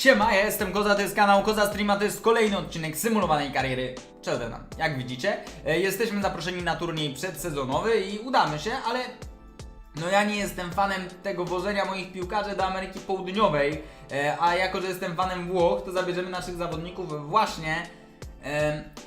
Siema, ja jestem Koza, to jest kanał Koza Streama, to jest kolejny odcinek symulowanej kariery Cheltenham. Jak widzicie, e, jesteśmy zaproszeni na turniej przedsezonowy i udamy się, ale no ja nie jestem fanem tego wożenia moich piłkarzy do Ameryki Południowej, e, a jako, że jestem fanem Włoch, to zabierzemy naszych zawodników właśnie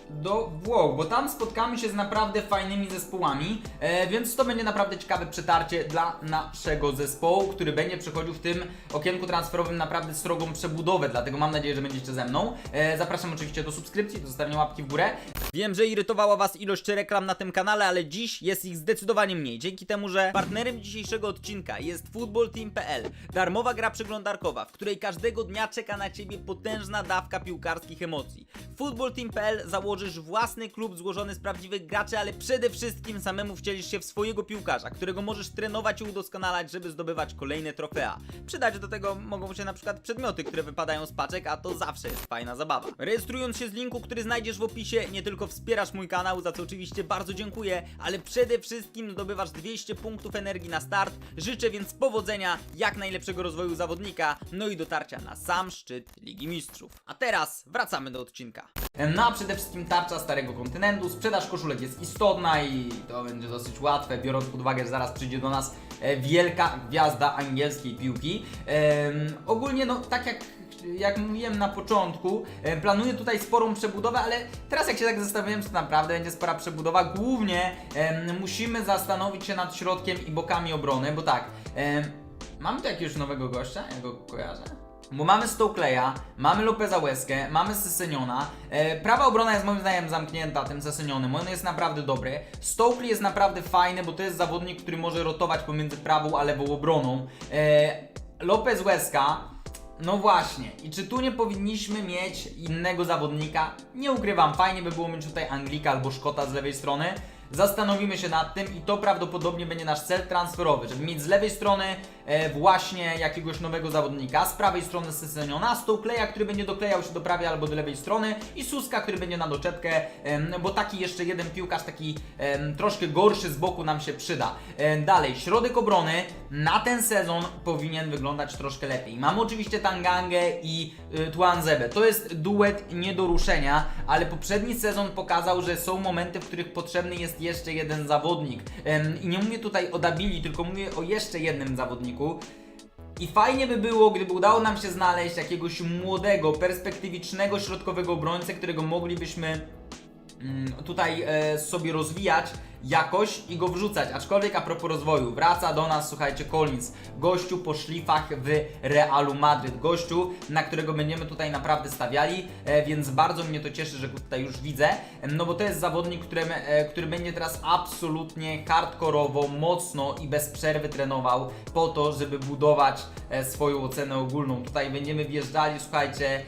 do Włoch, bo tam spotkamy się z naprawdę fajnymi zespołami, e, więc to będzie naprawdę ciekawe przetarcie dla naszego zespołu, który będzie przechodził w tym okienku transferowym naprawdę srogą przebudowę, dlatego mam nadzieję, że będziecie ze mną. E, zapraszam oczywiście do subskrypcji, do zostawienia łapki w górę. Wiem, że irytowała Was ilość reklam na tym kanale, ale dziś jest ich zdecydowanie mniej, dzięki temu, że partnerem dzisiejszego odcinka jest footballteam.pl, darmowa gra przeglądarkowa, w której każdego dnia czeka na Ciebie potężna dawka piłkarskich emocji. W footballteam.pl założysz własny klub złożony z prawdziwych graczy, ale przede wszystkim samemu wcielisz się w swojego piłkarza, którego możesz trenować i udoskonalać, żeby zdobywać kolejne trofea. Przydać do tego mogą się na przykład przedmioty, które wypadają z paczek, a to zawsze jest fajna zabawa. Rejestrując się z linku, który znajdziesz w opisie, nie tylko wspierasz mój kanał, za co oczywiście bardzo dziękuję, ale przede wszystkim zdobywasz 200 punktów energii na start. Życzę więc powodzenia, jak najlepszego rozwoju zawodnika, no i dotarcia na sam szczyt Ligi Mistrzów. A teraz wracamy do odcinka. No a przede wszystkim tarcza Starego Kontynentu, sprzedaż koszulek jest istotna i to będzie dosyć łatwe, biorąc pod uwagę, że zaraz przyjdzie do nas e, wielka gwiazda angielskiej piłki. Em, ogólnie no tak jak jak mówiłem na początku, e, planuję tutaj sporą przebudowę, ale teraz jak się tak zastanawiałem, to naprawdę będzie spora przebudowa. Głównie em, musimy zastanowić się nad środkiem i bokami obrony, bo tak, em, mamy tu jakiegoś nowego gościa, ja go kojarzę. Bo mamy Stokeleya, mamy Lopeza Łezkę, mamy Seseniona. E, prawa obrona jest moim zdaniem zamknięta tym Sesenionem, on jest naprawdę dobry. Stokely jest naprawdę fajny, bo to jest zawodnik, który może rotować pomiędzy prawą a lewą obroną. E, Lopez Łezka, no właśnie, i czy tu nie powinniśmy mieć innego zawodnika? Nie ukrywam, fajnie by było mieć tutaj Anglika albo Szkota z lewej strony. Zastanowimy się nad tym i to prawdopodobnie będzie nasz cel transferowy, żeby mieć z lewej strony e, właśnie jakiegoś nowego zawodnika, z prawej strony Seseniona, Stokeleya, który będzie doklejał się do prawej albo do lewej strony i Suska, który będzie na doczepkę, bo taki jeszcze jeden piłkarz, taki troszkę gorszy z boku nam się przyda. Dalej, środek obrony na ten sezon powinien wyglądać troszkę lepiej. Mamy oczywiście Tangangę i y, Tuanzebę. To jest duet nie do ruszenia, ale poprzedni sezon pokazał, że są momenty, w których potrzebny jest jeszcze jeden zawodnik. I nie mówię tutaj o Dabili, tylko mówię o jeszcze jednym zawodniku. I fajnie by było, gdyby udało nam się znaleźć jakiegoś młodego, perspektywicznego środkowego obrońcę, którego moglibyśmy mm, tutaj e, sobie rozwijać jakoś i go wrzucać. Aczkolwiek a propos rozwoju, wraca do nas, słuchajcie, Collins, gościu po szlifach w Realu Madryt, gościu, na którego będziemy tutaj naprawdę stawiali, e, więc bardzo mnie to cieszy, że go tutaj już widzę, no bo to jest zawodnik, którym, e, który będzie teraz absolutnie hardkorowo, mocno i bez przerwy trenował po to, żeby budować e, swoją ocenę ogólną. Tutaj będziemy wjeżdżali, słuchajcie,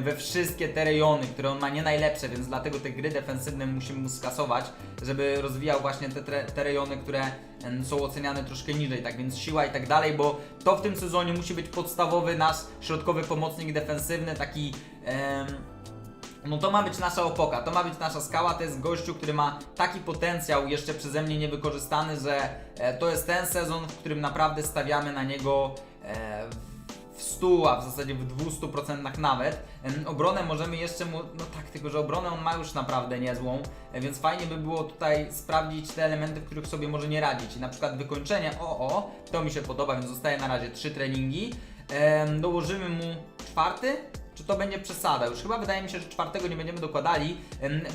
we wszystkie te rejony, które on ma nie najlepsze, więc dlatego te gry defensywne musimy mu skasować, żeby rozwijał właśnie te, te rejony, które są oceniane troszkę niżej, tak więc siła i tak dalej, bo to w tym sezonie musi być podstawowy nasz środkowy pomocnik defensywny, taki em, no to ma być nasza opoka, to ma być nasza skała, to jest gościu, który ma taki potencjał jeszcze przeze mnie niewykorzystany, że e, to jest ten sezon, w którym naprawdę stawiamy na niego e, w 100, a w zasadzie w 200% nawet. Obronę możemy jeszcze mu, no tak, tylko że obronę on ma już naprawdę niezłą, e, więc fajnie by było tutaj sprawdzić te elementy, w których sobie może nie radzić. I na przykład wykończenie, o o, to mi się podoba, więc zostaje na razie trzy treningi. Em, dołożymy mu czwarty, czy to będzie przesada? Już chyba wydaje mi się, że czwartego nie będziemy dokładali.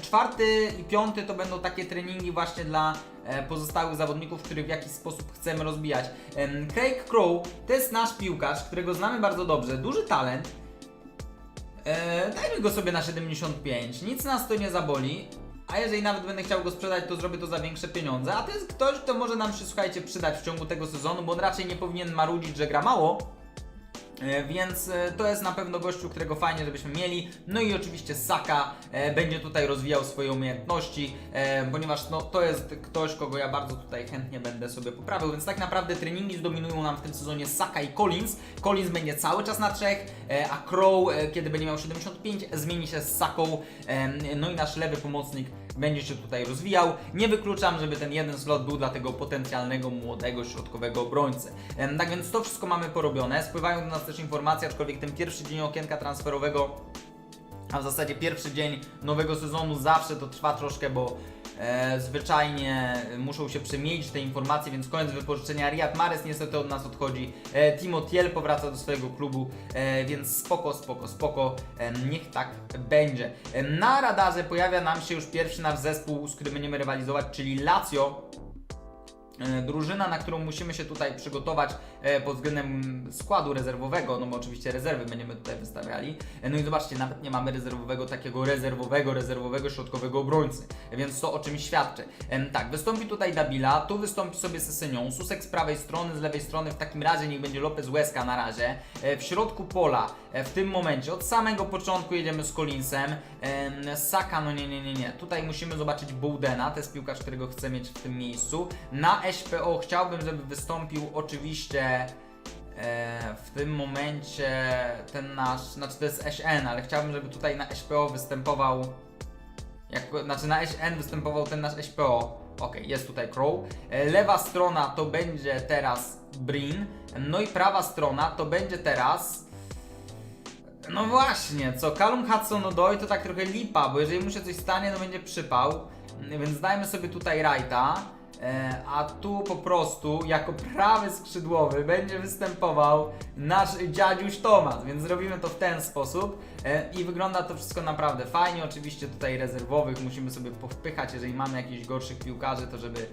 Czwarty i piąty to będą takie treningi właśnie dla e, pozostałych zawodników, których w jakiś sposób chcemy rozbijać. Craig Crow to jest nasz piłkarz, którego znamy bardzo dobrze, duży talent. E, dajmy go sobie na 75, nic nas to nie zaboli. A jeżeli nawet będę chciał go sprzedać, to zrobię to za większe pieniądze. A to jest ktoś, kto może nam się, słuchajcie, przydać w ciągu tego sezonu, bo on raczej nie powinien marudzić, że gra mało. E, Więc e, to jest na pewno gościu, którego fajnie, żebyśmy mieli. No i oczywiście Saka e, będzie tutaj rozwijał swoje umiejętności, ponieważ no, to jest ktoś, kogo ja bardzo tutaj chętnie będę sobie poprawił. Więc tak naprawdę treningi zdominują nam w tym sezonie Saka i Collins. Collins będzie cały czas na trzech, a Crow, kiedy będzie miał 75, zmieni się z Saką. No i nasz lewy pomocnik będzie się tutaj rozwijał. Nie wykluczam, żeby ten jeden slot był dla tego potencjalnego młodego środkowego obrońcy. Tak więc to wszystko mamy porobione. Spływają do nas też informacje, aczkolwiek ten pierwszy dzień okienka transferowego a w zasadzie pierwszy dzień nowego sezonu zawsze to trwa troszkę, bo e, zwyczajnie muszą się przemienić te informacje, więc koniec wypożyczenia. Riyad Mahrez niestety od nas odchodzi. E, Timo powraca do swojego klubu, e, więc spoko, spoko, spoko. E, niech tak będzie. Na radarze pojawia nam się już pierwszy nasz zespół, z którym będziemy rywalizować, czyli Lazio. E, Drużyna, na którą musimy się tutaj przygotować e, pod względem składu rezerwowego, no bo oczywiście rezerwy będziemy tutaj wystawiali. E, No i zobaczcie, nawet nie mamy rezerwowego, takiego rezerwowego, rezerwowego środkowego obrońcy, więc to o czym świadczy. Tak, wystąpi tutaj Dabila, tu wystąpi sobie Sesynią, Susek z prawej strony, z lewej strony w takim razie niech będzie Lopez Łezka na razie. W środku pola, w tym momencie, od samego początku jedziemy z Collinsem. Em, Saka, no nie, nie, nie, nie. Tutaj musimy zobaczyć Bowdena, to jest piłkarz, którego chcę mieć w tym miejscu. Na SPO chciałbym, żeby wystąpił oczywiście e, w tym momencie ten nasz, znaczy to jest SN, ale chciałbym, żeby tutaj na SPO występował, jak, znaczy na SN występował ten nasz SPO. Ok, jest tutaj Crow. E, Lewa strona to będzie teraz Brin, no i prawa strona to będzie teraz no właśnie, co? Callum Hudson-Odoi to tak trochę lipa, bo jeżeli mu się coś stanie, no będzie przypał, więc dajmy sobie tutaj Wrighta, e, a tu po prostu jako prawy skrzydłowy będzie występował nasz dziadziuś Tomas, więc zrobimy to w ten sposób. E, i wygląda to wszystko naprawdę fajnie, oczywiście tutaj rezerwowych musimy sobie powpychać, jeżeli mamy jakichś gorszych piłkarzy, to żeby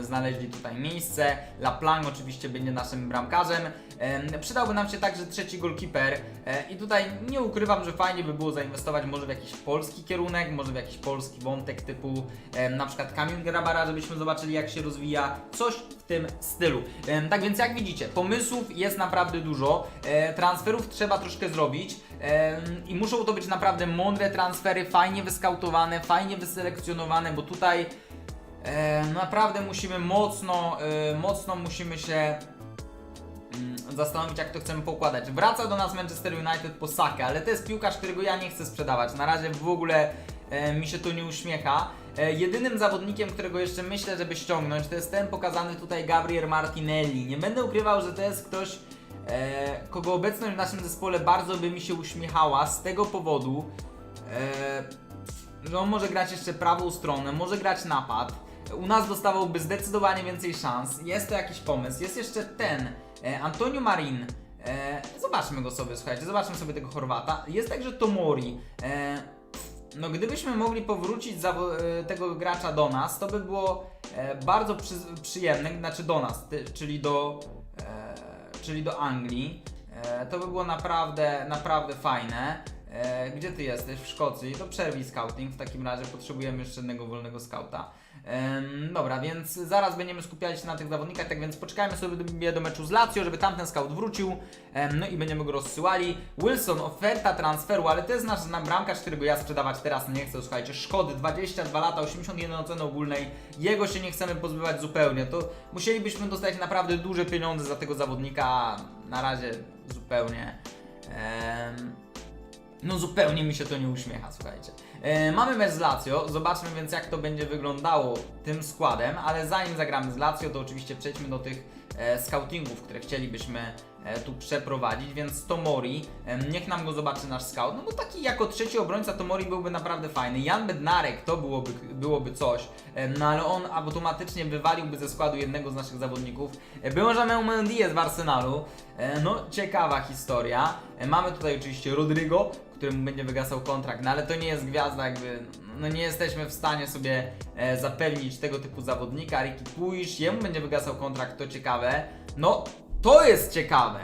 znaleźli tutaj miejsce. Laplang oczywiście będzie naszym bramkarzem. Em, Przydałby nam się także trzeci goalkeeper e, i tutaj nie ukrywam, że fajnie by było zainwestować może w jakiś polski kierunek, może w jakiś polski wątek typu na przykład Kamil Grabara, żebyśmy zobaczyli jak się rozwija, coś w tym stylu. Tak więc jak widzicie, pomysłów jest naprawdę dużo, e, transferów trzeba troszkę zrobić i muszą to być naprawdę mądre transfery, fajnie wyskautowane, fajnie wyselekcjonowane, bo tutaj naprawdę musimy mocno, e, mocno musimy się mm, zastanowić, jak to chcemy pokładać. Wraca do nas Manchester United po Sakę, ale to jest piłkarz, którego ja nie chcę sprzedawać. Na razie w ogóle e, mi się to nie uśmiecha. E, jedynym zawodnikiem, którego jeszcze myślę, żeby ściągnąć, to jest ten pokazany tutaj Gabriel Martinelli. Nie będę ukrywał, że to jest ktoś, e, kogo obecność w naszym zespole bardzo by mi się uśmiechała z tego powodu, e, że on może grać jeszcze prawą stronę, może grać napad. U nas dostawałby zdecydowanie więcej szans. Jest to jakiś pomysł. Jest jeszcze ten, e, Antonio Marin. E, zobaczmy go sobie, słuchajcie, zobaczmy sobie tego Chorwata. Jest także Tomori. E, no gdybyśmy mogli powrócić zawo- e, tego gracza do nas, to by było e, bardzo przy- przyjemne, znaczy do nas, ty, czyli do, e, czyli do Anglii. E, to by było naprawdę, naprawdę fajne. E, gdzie ty jesteś? W Szkocji. To przerwij scouting. W takim razie potrzebujemy jeszcze jednego wolnego scouta. Em, dobra, więc zaraz będziemy skupiali się na tych zawodnikach, tak więc poczekajmy sobie do, meczu z Lazio, żeby tamten scout wrócił. Em, no i będziemy go rozsyłali. Wilson, oferta transferu, ale to jest nasz na bramkarz, którego ja sprzedawać teraz nie chcę. Słuchajcie, Szkody, 22 lata, 81 oceny ogólnej. Jego się nie chcemy pozbywać zupełnie. To musielibyśmy dostać naprawdę duże pieniądze za tego zawodnika. Na razie zupełnie. Em, no zupełnie mi się to nie uśmiecha, słuchajcie. E, mamy mecz z Lazio, zobaczmy więc jak to będzie wyglądało tym składem, ale zanim zagramy z Lazio, to oczywiście przejdźmy do tych e, scoutingów, które chcielibyśmy tu przeprowadzić, więc Tomori, e, niech nam go zobaczy nasz scout, no bo taki jako trzeci obrońca Tomori byłby naprawdę fajny. Jan Bednarek to byłoby, byłoby coś, e, no ale on automatycznie wywaliłby ze składu jednego z naszych zawodników. E, Benjamin Mendy w Arsenalu, e, no ciekawa historia. E, Mamy tutaj oczywiście Rodrigo, któremu będzie wygasał kontrakt, no ale to nie jest gwiazda, jakby, no nie jesteśmy w stanie sobie e, zapewnić tego typu zawodnika. Ricky Puisz, jemu będzie wygasał kontrakt, to ciekawe. No, to jest ciekawe.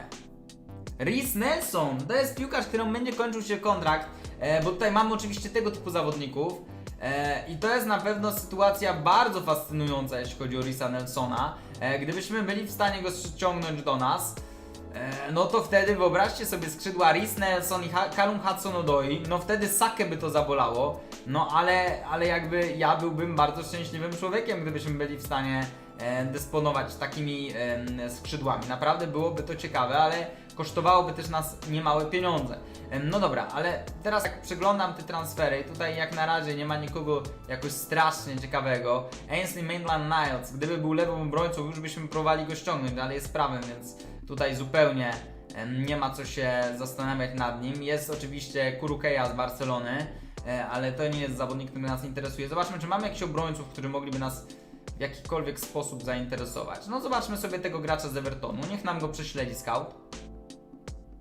Rhys Nelson, to jest piłkarz, któremu będzie kończył się kontrakt, e, bo tutaj mamy oczywiście tego typu zawodników. E, I to jest na pewno sytuacja bardzo fascynująca, jeśli chodzi o Risa Nelsona. E, gdybyśmy byli w stanie go ściągnąć do nas, no to wtedy wyobraźcie sobie skrzydła Rhys Nelson i Callum Hudson-Odoi, no wtedy Sakę by to zabolało, no ale, ale jakby ja byłbym bardzo szczęśliwym człowiekiem, gdybyśmy byli w stanie dysponować takimi skrzydłami. Naprawdę byłoby to ciekawe, ale kosztowałoby też nas niemałe pieniądze. No dobra, ale teraz jak przeglądam te transfery i tutaj jak na razie nie ma nikogo jakoś strasznie ciekawego. Ainsley Maitland Niles, gdyby był lewym obrońcą już byśmy próbowali go ściągnąć, ale jest prawym, więc tutaj zupełnie nie ma co się zastanawiać nad nim. Jest oczywiście Kurukeja z Barcelony, e, ale to nie jest zawodnik, który nas interesuje. Zobaczmy, czy mamy jakichś obrońców, którzy mogliby nas jakikolwiek sposób zainteresować. No zobaczmy sobie tego gracza z Evertonu, niech nam go prześledzi scout.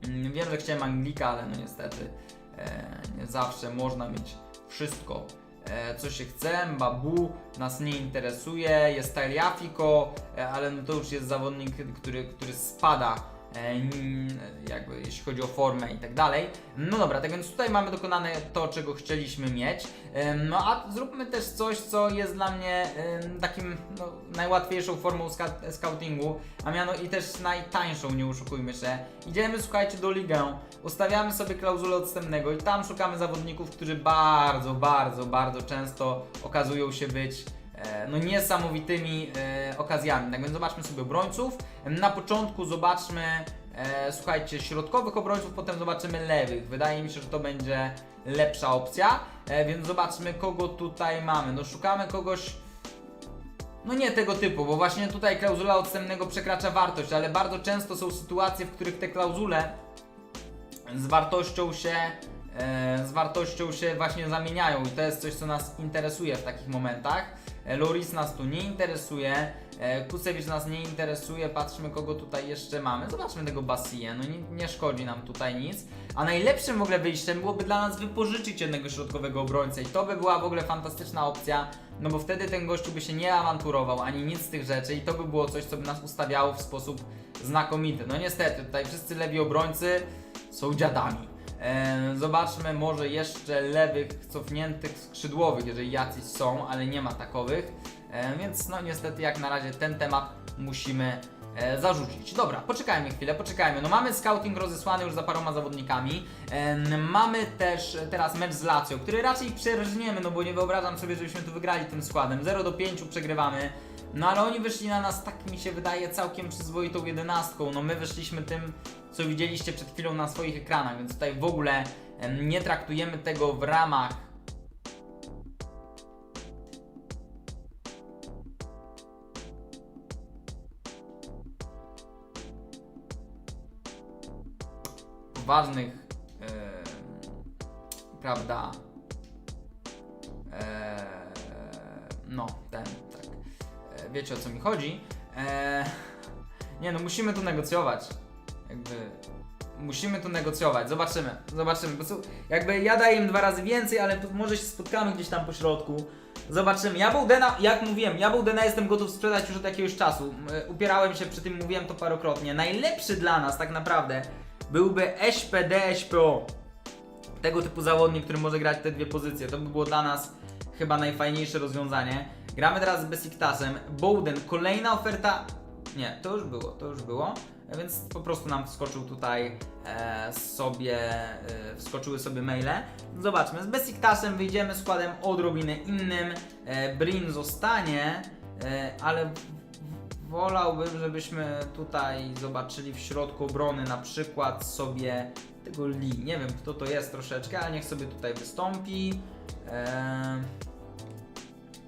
Mm, Wiem, że chciałem Anglika, ale no niestety e, nie zawsze można mieć wszystko, e, co się chce. Babu nas nie interesuje, jest Taliafico, e, ale no to już jest zawodnik, który, który spada. E, Jakby jeśli chodzi o formę i tak dalej. No dobra, tak więc tutaj mamy dokonane to, czego chcieliśmy mieć. Em, No a zróbmy też coś, co jest dla mnie em, takim no, najłatwiejszą formą scoutingu, a miano i też najtańszą, nie oszukujmy się. Idziemy, słuchajcie, do ligę, ustawiamy sobie klauzulę odstępnego i tam szukamy zawodników, którzy bardzo, bardzo, bardzo często okazują się być e, no niesamowitymi e, okazjami. Tak więc zobaczmy sobie obrońców. Na początku zobaczmy, e, słuchajcie, środkowych obrońców, potem zobaczymy lewych. Wydaje mi się, że to będzie lepsza opcja, e, więc zobaczmy kogo tutaj mamy. No szukamy kogoś no nie tego typu, bo właśnie tutaj klauzula odstępnego przekracza wartość, ale bardzo często są sytuacje, w których te klauzule z wartością się e, z wartością się właśnie zamieniają i to jest coś, co nas interesuje w takich momentach. E, Loris nas tu nie interesuje, e, Kusewicz nas nie interesuje, patrzmy kogo tutaj jeszcze mamy. Zobaczmy tego Basie, no nie, nie szkodzi nam tutaj nic. A najlepszym w ogóle wyjściem byłoby dla nas wypożyczyć jednego środkowego obrońcę i to by była w ogóle fantastyczna opcja, no bo wtedy ten gościu by się nie awanturował ani nic z tych rzeczy i to by było coś, co by nas ustawiało w sposób znakomity. No niestety, tutaj wszyscy lewi obrońcy są dziadami. Zobaczmy może jeszcze lewych, cofniętych skrzydłowych, jeżeli jacyś są, ale nie ma takowych. Więc no niestety jak na razie ten temat musimy e, zarzucić. Dobra, poczekajmy chwilę, poczekajmy. No mamy scouting rozesłany już za paroma zawodnikami. Mamy też teraz mecz z Lazio, który raczej przerżniemy, no bo nie wyobrażam sobie, żebyśmy tu wygrali tym składem. 0 do 5 przegrywamy. No ale oni wyszli na nas, tak mi się wydaje, całkiem przyzwoitą jedenastką. No my wyszliśmy tym, co widzieliście przed chwilą na swoich ekranach, więc tutaj w ogóle nie traktujemy tego w ramach poważnych, em, prawda, e, no, ten, wiecie o co mi chodzi. E, nie no, musimy tu negocjować, jakby, musimy tu negocjować, zobaczymy, zobaczymy, po prostu, jakby ja daję im dwa razy więcej, ale może się spotkamy gdzieś tam po środku. Zobaczymy. Ja był Dena, jak mówiłem, ja był Dena jestem gotów sprzedać już od jakiegoś czasu. E, Upierałem się przy tym, mówiłem to parokrotnie. Najlepszy dla nas tak naprawdę byłby SPD SPO. Tego typu zawodnik, który może grać te dwie pozycje. To by było dla nas chyba najfajniejsze rozwiązanie. Gramy teraz z Besiktasem. Bowden, kolejna oferta. Nie, to już było, to już było. E, Więc po prostu nam wskoczył tutaj e, sobie, e, wskoczyły sobie maile. Zobaczmy, z Besiktasem wyjdziemy składem odrobinę innym. E, Brin zostanie, e, ale wolałbym, żebyśmy tutaj zobaczyli w środku obrony na przykład sobie tego Lee. Nie wiem kto to jest troszeczkę, ale niech sobie tutaj wystąpi. Eee...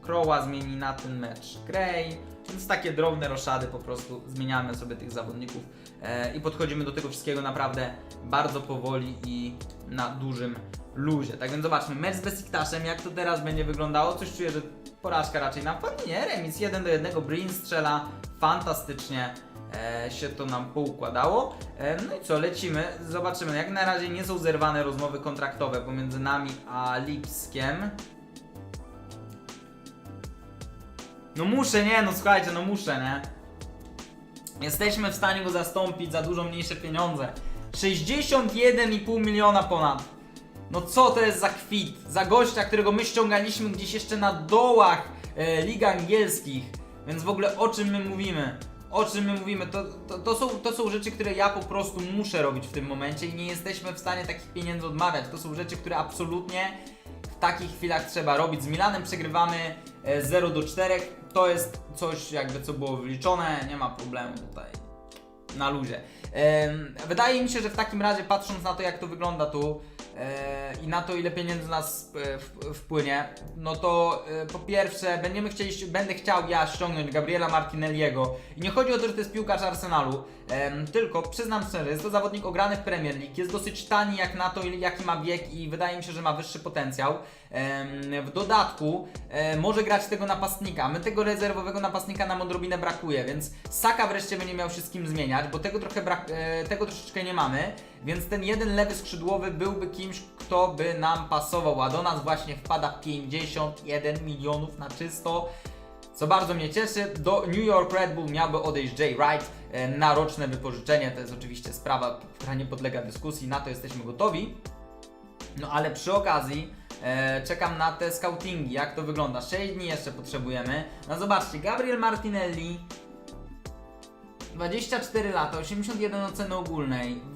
Crowa zmieni na ten mecz Gray. Więc takie drobne roszady po prostu zmieniamy sobie tych zawodników e, i podchodzimy do tego wszystkiego naprawdę bardzo powoli i na dużym luzie. Tak więc zobaczmy, mecz z Besiktasem, jak to teraz będzie wyglądało. Coś czuję, że porażka raczej nam padnie. Nie, remis 1 do 1, Brin strzela fantastycznie e, się to nam poukładało. E, no i co, lecimy, zobaczymy. Jak na razie nie są zerwane rozmowy kontraktowe pomiędzy nami a Lipskiem. No muszę, nie, no słuchajcie, no muszę, nie? Jesteśmy w stanie go zastąpić za dużo mniejsze pieniądze. 61,5 miliona ponad. No co to jest za kwit? Za gościa, którego my ściągaliśmy gdzieś jeszcze na dołach e, lig angielskich. Więc w ogóle o czym my mówimy? O czym my mówimy? To, to, to, są, to są rzeczy, które ja po prostu muszę robić w tym momencie i nie jesteśmy w stanie takich pieniędzy odmawiać. To są rzeczy, które absolutnie w takich chwilach trzeba robić. Z Milanem przegrywamy e, 0 do 4. To jest coś jakby co było wyliczone, nie ma problemu tutaj. na luzie. Wydaje mi się, że w takim razie patrząc na to jak to wygląda tu i na to ile pieniędzy nas e, wpłynie, no to e, po pierwsze będziemy chcieli, będę chciał ja ściągnąć Gabriela Martinelliego i nie chodzi o to, że to jest piłkarz Arsenalu, tylko przyznam szczerze, jest to zawodnik ograny w Premier League, jest dosyć tani jak na to jaki ma wiek i wydaje mi się, że ma wyższy potencjał. W dodatku e, może grać tego napastnika. My tego rezerwowego napastnika nam odrobinę brakuje, więc Saka wreszcie będzie miał się z kim zmieniać, bo tego trochę brak, e, tego troszeczkę nie mamy, więc ten jeden lewy skrzydłowy byłby kimś, kto by nam pasował, a do nas właśnie wpada 51 milionów na czysto. Co bardzo mnie cieszy, do New York Red Bull miałby odejść Jay Wright e, na roczne wypożyczenie. To jest oczywiście sprawa, która nie podlega dyskusji, na to jesteśmy gotowi. No ale przy okazji e, czekam na te scoutingi, jak to wygląda. 6 dni jeszcze potrzebujemy. No zobaczcie, Gabriel Martinelli 24 lata, 81 oceny ogólnej.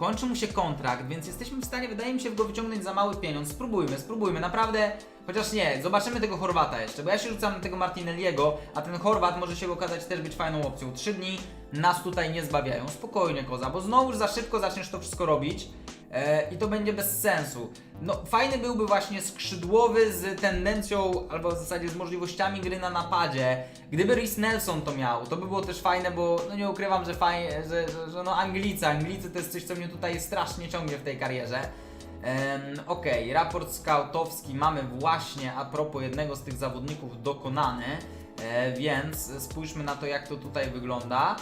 Kończy mu się kontrakt, więc jesteśmy w stanie, wydaje mi się, go wyciągnąć za mały pieniądz. Spróbujmy, spróbujmy, naprawdę. Chociaż nie, zobaczymy tego Chorwata jeszcze, bo ja się rzucam na tego Martinelliego, a ten Chorwat może się okazać też być fajną opcją. 3 dni nas tutaj nie zbawiają. Spokojnie, koza, bo znowu za szybko zaczniesz to wszystko robić e, i to będzie bez sensu. No, fajny byłby właśnie skrzydłowy z tendencją, albo w zasadzie z możliwościami gry na napadzie. Gdyby Rhys Nelson to miał, to by było też fajne, bo no nie ukrywam, że fajnie, że, że, że no Anglicy, Anglicy to jest coś, co mnie tutaj strasznie ciągnie w tej karierze. Okej, raport scoutowski mamy właśnie a propos jednego z tych zawodników dokonany, e, więc spójrzmy na to, jak to tutaj wygląda.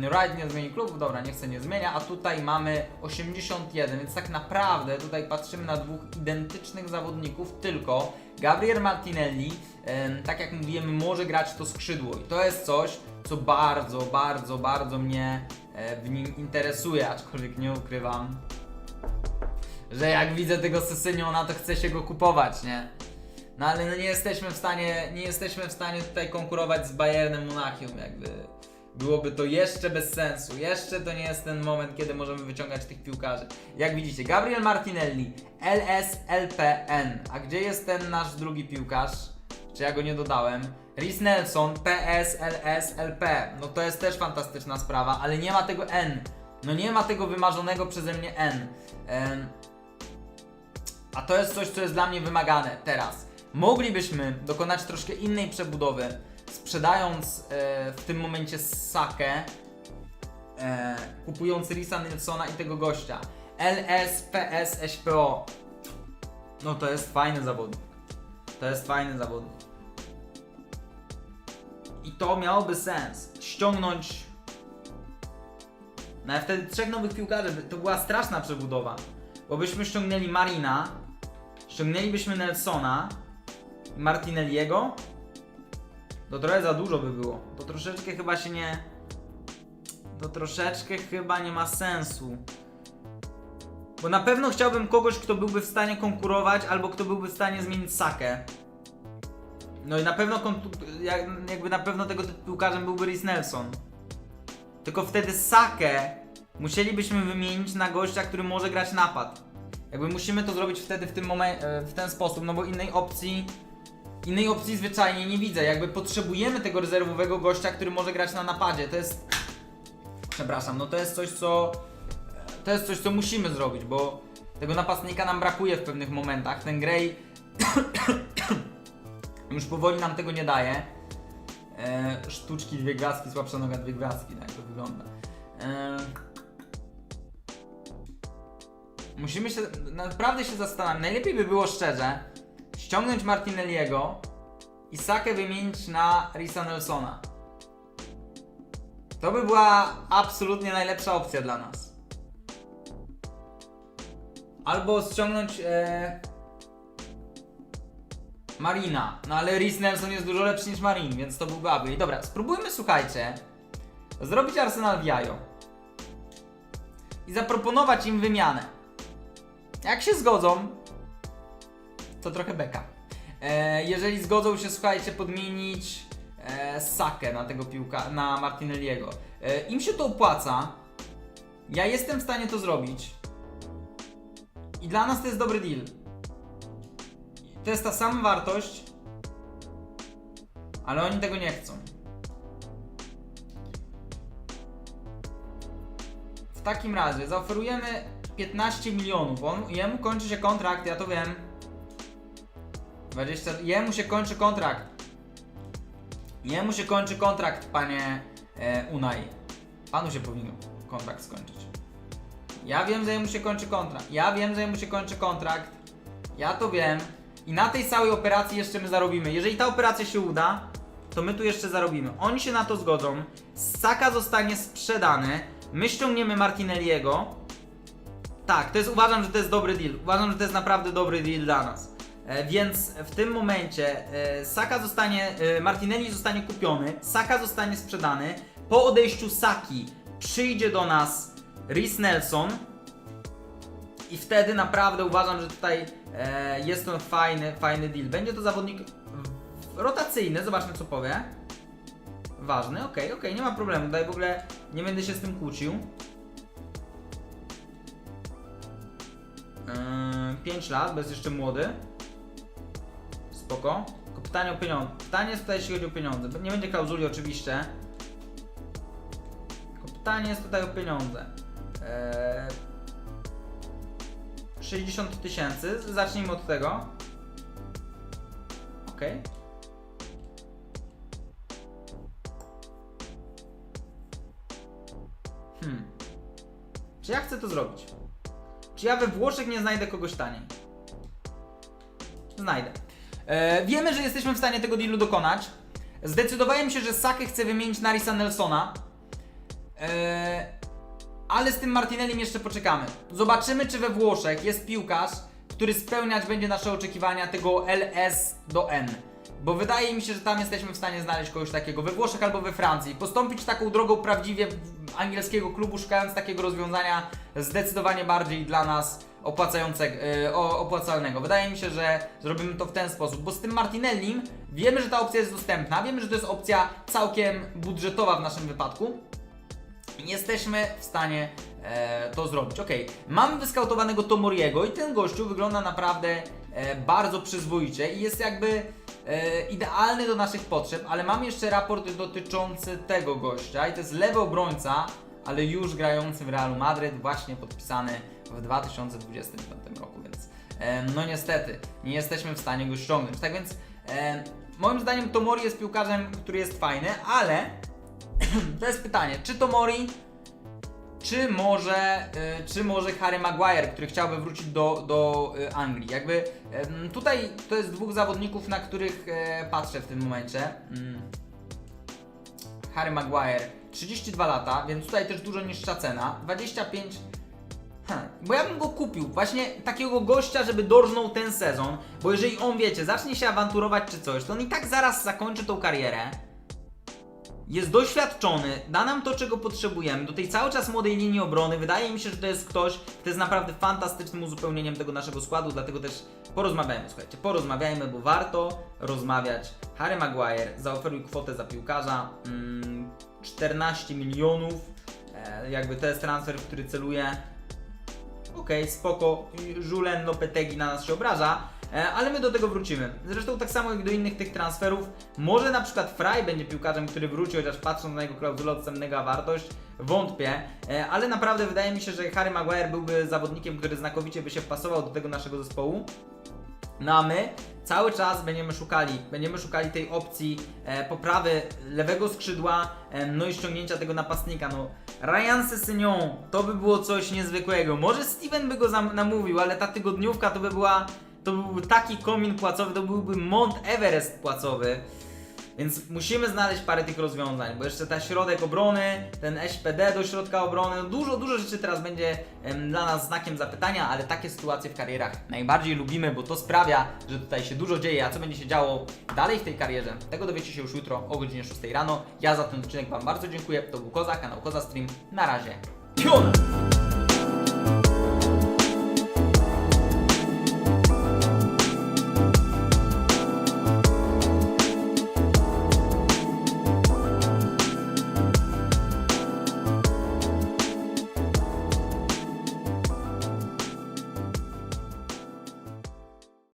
Wright nie zmieni klubów, dobra, niech się nie zmienia, a tutaj mamy 81, więc tak naprawdę tutaj patrzymy na dwóch identycznych zawodników, tylko Gabriel Martinelli, tak jak mówiłem, może grać to skrzydło i to jest coś, co bardzo, bardzo, bardzo mnie e, w nim interesuje, aczkolwiek nie ukrywam, że jak widzę tego Sesyniona, to chcę się go kupować, nie? No ale no nie jesteśmy w stanie, nie jesteśmy w stanie tutaj konkurować z Bayernem Monachium, jakby byłoby to jeszcze bez sensu. Jeszcze to nie jest ten moment, kiedy możemy wyciągać tych piłkarzy. Jak widzicie, Gabriel Martinelli, LSLPN. A gdzie jest ten nasz drugi piłkarz? Czy ja go nie dodałem? Rhys Nelson, PSLSLP. No to jest też fantastyczna sprawa, ale nie ma tego N. No nie ma tego wymarzonego przeze mnie N. Em, a to jest coś, co jest dla mnie wymagane teraz. Moglibyśmy dokonać troszkę innej przebudowy, sprzedając e, w tym momencie Sakę, e, kupując Risa Nilsona i tego gościa. LSPSSPO. No to jest fajny zawodnik. To jest fajny zawodnik. I to miałoby sens. Ściągnąć. No wtedy trzech nowych piłkarzy. To była straszna przebudowa. Bo byśmy ściągnęli Marina, ściągnęlibyśmy Nelsona i Martinelliego. To trochę za dużo by było. To troszeczkę chyba się nie. To troszeczkę chyba nie ma sensu. Bo na pewno chciałbym kogoś, kto byłby w stanie konkurować, albo kto byłby w stanie zmienić Sakę. No i na pewno jakby na pewno tego typu piłkarzem byłby Rhys Nelson. Tylko wtedy Sakę musielibyśmy wymienić na gościa, który może grać napad. Jakby musimy to zrobić wtedy w tym momencie, w ten sposób, no bo innej opcji innej opcji zwyczajnie nie widzę. Jakby potrzebujemy tego rezerwowego gościa, który może grać na napadzie. To jest przepraszam, no to jest coś co to jest coś co musimy zrobić, bo tego napastnika nam brakuje w pewnych momentach. Ten Gray już powoli nam tego nie daje. E, sztuczki, dwie gwiazdki, słabsza noga, dwie gwiazdki, tak to wygląda. E, musimy się, naprawdę się zastanawiać. Najlepiej by było szczerze ściągnąć Martinelliego i Sakę wymienić na Risa Nelsona. To by była absolutnie najlepsza opcja dla nas. Albo ściągnąć e, Marina. No ale Rhys Nelson jest dużo lepszy niż Marin, więc to byłby upgrade. Dobra, spróbujmy, słuchajcie, zrobić Arsenal w jajo. I zaproponować im wymianę. Jak się zgodzą, to trochę beka. E, jeżeli zgodzą się, słuchajcie, podmienić e, Sakę na tego piłka, na Martinelliego. E, Im się to opłaca. Ja jestem w stanie to zrobić. I dla nas to jest dobry deal. To jest ta sama wartość, ale oni tego nie chcą. w takim razie zaoferujemy 15 milionów. On, jemu kończy się kontrakt, ja to wiem. 20, jemu się kończy kontrakt. Jemu się kończy kontrakt, panie e, Unai. Panu się powinien kontrakt skończyć. Ja wiem, że jemu się kończy kontrakt. Ja wiem, że jemu się kończy kontrakt. Ja to wiem. I na tej całej operacji jeszcze my zarobimy. Jeżeli ta operacja się uda, to my tu jeszcze zarobimy. Oni się na to zgodzą. Saka zostanie sprzedany. My ściągniemy Martinelliego. Tak, to jest, uważam, że to jest dobry deal. Uważam, że to jest naprawdę dobry deal dla nas. E, więc w tym momencie e, Saka zostanie, e, Martinelli zostanie kupiony, Saka zostanie sprzedany. Po odejściu Saki przyjdzie do nas Rhys Nelson. I wtedy naprawdę uważam, że tutaj e, jest to fajny, fajny deal. Będzie to zawodnik rotacyjny, zobaczmy co powie. Ważny, okej, okej, nie ma problemu. Tutaj w ogóle nie będę się z tym kłócił. 5 lat, bo jest jeszcze młody. Spoko. Tylko pytanie o pieniądze. Pytanie jest tutaj, jeśli chodzi o pieniądze. Nie będzie klauzuli oczywiście. Tylko pytanie jest tutaj o pieniądze. Eee, 60 tysięcy. Zacznijmy od tego. Okej. Hmm. Czy ja chcę to zrobić? Czy ja we Włoszech nie znajdę kogoś taniej? Znajdę. E, wiemy, że jesteśmy w stanie tego dealu dokonać. Zdecydowałem się, że Sakę chcę wymienić na Risa Nelsona. E, ale z tym Martinellim jeszcze poczekamy. Zobaczymy, czy we Włoszech jest piłkarz, który spełniać będzie nasze oczekiwania tego LS do N. Bo wydaje mi się, że tam jesteśmy w stanie znaleźć kogoś takiego we Włoszech albo we Francji. Postąpić taką drogą prawdziwie angielskiego klubu, szukając takiego rozwiązania zdecydowanie bardziej dla nas opłacającego, o- opłacalnego. Wydaje mi się, że zrobimy to w ten sposób, bo z tym Martinellim wiemy, że ta opcja jest dostępna, wiemy, że to jest opcja całkiem budżetowa w naszym wypadku. Jesteśmy w stanie e, to zrobić. Ok, mamy wyskautowanego Tomoriego i ten gościu wygląda naprawdę bardzo przyzwoicie i jest jakby e, idealny do naszych potrzeb, ale mam jeszcze raport dotyczący tego gościa i to jest lewy obrońca, ale już grający w Realu Madryt, właśnie podpisany w 2025 roku, więc e, no niestety nie jesteśmy w stanie go ściągnąć. Tak więc e, moim zdaniem Tomori jest piłkarzem, który jest fajny, ale to jest pytanie, czy to Mori, czy może, y, czy może Harry Maguire, który chciałby wrócić do, do y, Anglii. Jakby tutaj to jest dwóch zawodników, na których e, patrzę w tym momencie. Mm. Harry Maguire, 32 lata, więc tutaj też dużo niższa cena. 25 Hmm, bo ja bym go kupił, właśnie takiego gościa, żeby dorżnął ten sezon, bo jeżeli on, wiecie, zacznie się awanturować czy coś, to on i tak zaraz zakończy tą karierę. Jest doświadczony, da nam to, czego potrzebujemy, do tej cały czas młodej linii obrony. Wydaje mi się, że to jest ktoś, kto jest naprawdę fantastycznym uzupełnieniem tego naszego składu, dlatego też porozmawiajmy, słuchajcie, porozmawiajmy, bo warto rozmawiać. Harry Maguire, zaoferuj kwotę za piłkarza, mm, 14 milionów, e, jakby to jest transfer, w który celuje. Okej, spoko, Julen Lopetegi na nas się obraża, ale my do tego wrócimy. Zresztą tak samo jak do innych tych transferów, może na przykład Fry będzie piłkarzem, który wróci, chociaż patrząc na jego klauzulę odstępnego wartość, wątpię, e, ale naprawdę wydaje mi się, że Harry Maguire byłby zawodnikiem, który znakowicie by się wpasował do tego naszego zespołu. No a my cały czas będziemy szukali, będziemy szukali tej opcji e, poprawy lewego skrzydła, e, no i ściągnięcia tego napastnika. No, Ryan Sessegnon, to by było coś niezwykłego. Może Steven by go namówił, ale ta tygodniówka to by była, to byłby taki komin płacowy, to byłby Mount Everest płacowy. Więc musimy znaleźć parę tych rozwiązań, bo jeszcze ta środek obrony, ten SPD do środka obrony, no dużo, dużo rzeczy teraz będzie dla nas znakiem zapytania, ale takie sytuacje w karierach najbardziej lubimy, bo to sprawia, że tutaj się dużo dzieje, a co będzie się działo dalej w tej karierze, tego dowiecie się już jutro o godzinie 6 rano. Ja za ten odcinek Wam bardzo dziękuję, to był Koza, kanał Koza Stream, na razie, piona!